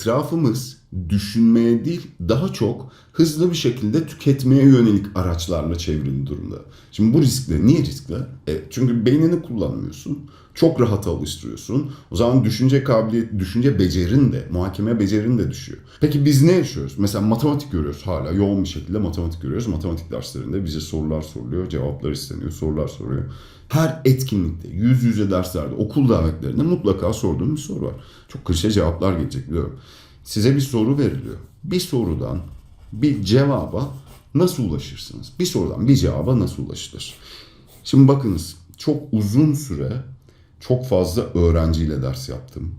etrafımız düşünmeye değil daha çok hızlı bir şekilde tüketmeye yönelik araçlarla çevrildi durumda. Şimdi bu riskli. Niye riskli? E, çünkü beynini kullanmıyorsun. Çok rahat alıştırıyorsun. O zaman düşünce kabiliyet, düşünce becerin de, muhakeme becerin de düşüyor. Peki biz ne yaşıyoruz? Mesela matematik görüyoruz hala. Yoğun bir şekilde matematik görüyoruz. Matematik derslerinde bize sorular soruluyor, cevaplar isteniyor, sorular soruyor. Her etkinlikte, yüz yüze derslerde, okul davetlerinde mutlaka sorduğum bir soru var. Çok klişe cevaplar gelecek biliyorum. Size bir soru veriliyor. Bir sorudan bir cevaba nasıl ulaşırsınız? Bir sorudan bir cevaba nasıl ulaşılır? Şimdi bakınız çok uzun süre çok fazla öğrenciyle ders yaptım.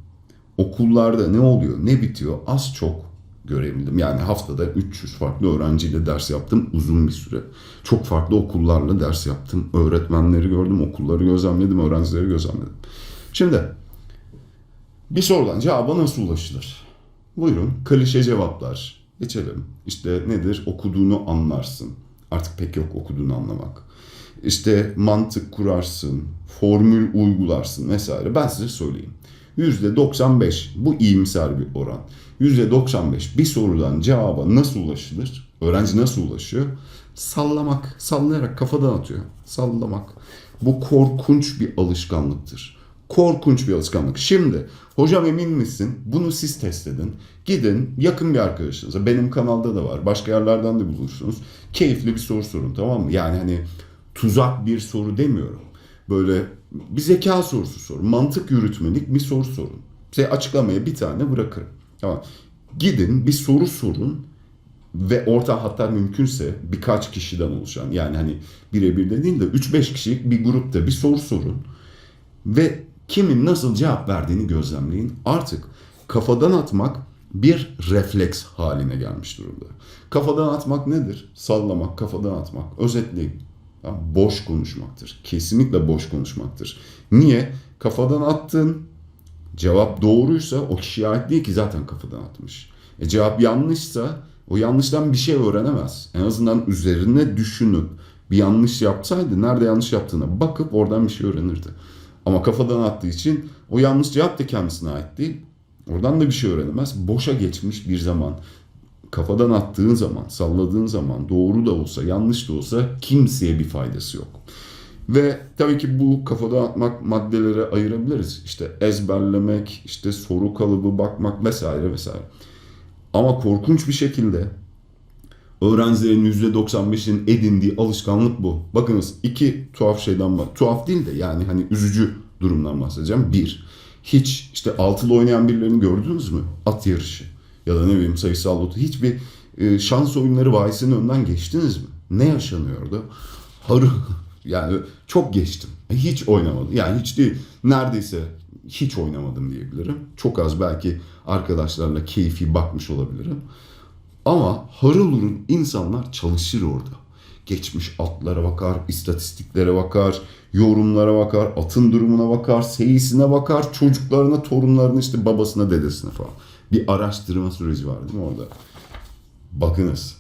Okullarda ne oluyor, ne bitiyor az çok görebildim. Yani haftada 300 farklı öğrenciyle ders yaptım uzun bir süre. Çok farklı okullarla ders yaptım. Öğretmenleri gördüm, okulları gözlemledim, öğrencileri gözlemledim. Şimdi bir sorudan cevaba nasıl ulaşılır? Buyurun klişe cevaplar. Geçelim. İşte nedir? Okuduğunu anlarsın. Artık pek yok okuduğunu anlamak. İşte mantık kurarsın, formül uygularsın vesaire. Ben size söyleyeyim. %95 bu iyimser bir oran. %95 bir sorudan cevaba nasıl ulaşılır? Öğrenci nasıl ulaşıyor? Sallamak, sallayarak kafadan atıyor. Sallamak. Bu korkunç bir alışkanlıktır. Korkunç bir alışkanlık. Şimdi hocam emin misin? Bunu siz test edin. Gidin yakın bir arkadaşınıza. Benim kanalda da var. Başka yerlerden de bulursunuz. Keyifli bir soru sorun tamam mı? Yani hani tuzak bir soru demiyorum. Böyle bir zeka sorusu sorun. Mantık yürütmelik bir soru sorun. Size açıklamaya bir tane bırakırım. Tamam. Gidin bir soru sorun ve orta hatta mümkünse birkaç kişiden oluşan yani hani birebir de değil de 3-5 kişilik bir grupta bir soru sorun ve kimin nasıl cevap verdiğini gözlemleyin. Artık kafadan atmak bir refleks haline gelmiş durumda. Kafadan atmak nedir? Sallamak, kafadan atmak. Özetleyin. Boş konuşmaktır. Kesinlikle boş konuşmaktır. Niye? Kafadan attın. Cevap doğruysa o kişiye ait değil ki zaten kafadan atmış. E cevap yanlışsa o yanlıştan bir şey öğrenemez. En azından üzerine düşünüp bir yanlış yapsaydı nerede yanlış yaptığına bakıp oradan bir şey öğrenirdi. Ama kafadan attığı için o yanlış cevap da kendisine ait değil. Oradan da bir şey öğrenemez. Boşa geçmiş bir zaman. Kafadan attığın zaman, salladığın zaman doğru da olsa, yanlış da olsa kimseye bir faydası yok. Ve tabii ki bu kafadan atmak maddelere ayırabiliriz. İşte ezberlemek, işte soru kalıbı bakmak vesaire vesaire. Ama korkunç bir şekilde öğrencilerin %95'in edindiği alışkanlık bu. Bakınız iki tuhaf şeyden var. Tuhaf değil de yani hani üzücü durumdan bahsedeceğim. Bir, hiç işte altılı oynayan birilerini gördünüz mü? At yarışı ya da ne bileyim sayısal loto. Hiçbir e, şans oyunları bahisinin önünden geçtiniz mi? Ne yaşanıyordu? Harı yani çok geçtim. Hiç oynamadım. Yani hiç değil. Neredeyse hiç oynamadım diyebilirim. Çok az belki arkadaşlarla keyfi bakmış olabilirim. Ama harıl insanlar çalışır orada. Geçmiş atlara bakar, istatistiklere bakar, yorumlara bakar, atın durumuna bakar, seyisine bakar, çocuklarına, torunlarına, işte babasına, dedesine falan. Bir araştırma süreci var değil mi orada? Bakınız.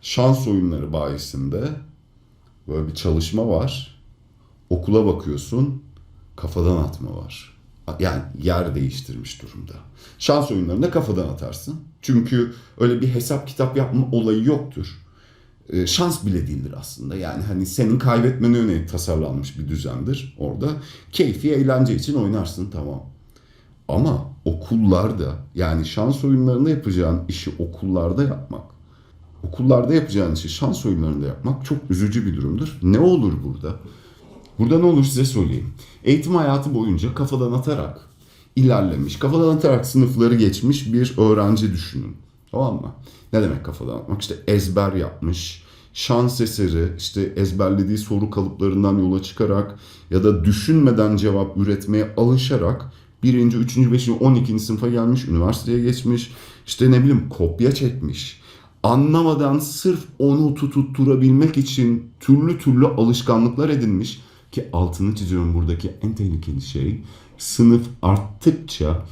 Şans oyunları bayisinde böyle bir çalışma var. Okula bakıyorsun, kafadan atma var. Yani yer değiştirmiş durumda. Şans oyunlarında kafadan atarsın. Çünkü öyle bir hesap kitap yapma olayı yoktur. Ee, şans bile değildir aslında. Yani hani senin kaybetmene yönelik tasarlanmış bir düzendir orada. Keyfi eğlence için oynarsın tamam. Ama okullarda yani şans oyunlarında yapacağın işi okullarda yapmak, okullarda yapacağın işi şans oyunlarında yapmak çok üzücü bir durumdur. Ne olur burada? Burada ne olur size söyleyeyim. Eğitim hayatı boyunca kafadan atarak ilerlemiş, kafadan atarak sınıfları geçmiş bir öğrenci düşünün. Tamam mı? Ne demek kafadan atmak? İşte ezber yapmış, şans eseri, işte ezberlediği soru kalıplarından yola çıkarak ya da düşünmeden cevap üretmeye alışarak birinci, üçüncü, beşinci, on ikinci sınıfa gelmiş, üniversiteye geçmiş, işte ne bileyim kopya çekmiş. Anlamadan sırf onu tututturabilmek için türlü türlü alışkanlıklar edinmiş ki altını çiziyorum buradaki en tehlikeli şey sınıf arttıkça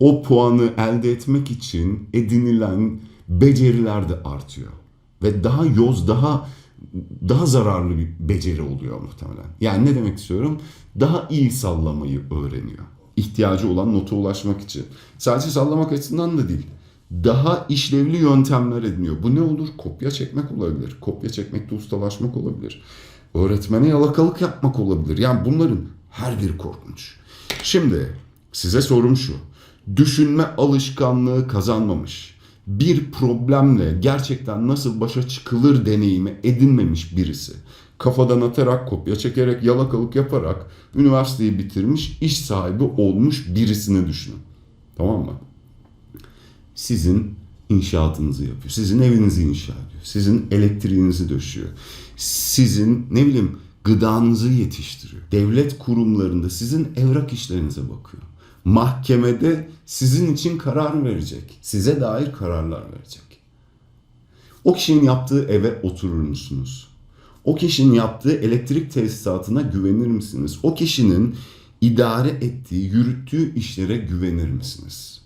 o puanı elde etmek için edinilen beceriler de artıyor. Ve daha yoz, daha daha zararlı bir beceri oluyor muhtemelen. Yani ne demek istiyorum? Daha iyi sallamayı öğreniyor. İhtiyacı olan nota ulaşmak için. Sadece sallamak açısından da değil. Daha işlevli yöntemler ediniyor. Bu ne olur? Kopya çekmek olabilir. Kopya çekmekte ustalaşmak olabilir. Öğretmene yalakalık yapmak olabilir. Yani bunların her biri korkunç. Şimdi size sorum şu. Düşünme alışkanlığı kazanmamış, bir problemle gerçekten nasıl başa çıkılır deneyimi edinmemiş birisi. Kafadan atarak, kopya çekerek, yalakalık yaparak üniversiteyi bitirmiş, iş sahibi olmuş birisini düşünün. Tamam mı? Sizin inşaatınızı yapıyor. Sizin evinizi inşa ediyor. Sizin elektriğinizi döşüyor. Sizin ne bileyim gıdanızı yetiştiriyor. Devlet kurumlarında sizin evrak işlerinize bakıyor. Mahkemede sizin için karar verecek. Size dair kararlar verecek. O kişinin yaptığı eve oturur musunuz? O kişinin yaptığı elektrik tesisatına güvenir misiniz? O kişinin idare ettiği, yürüttüğü işlere güvenir misiniz?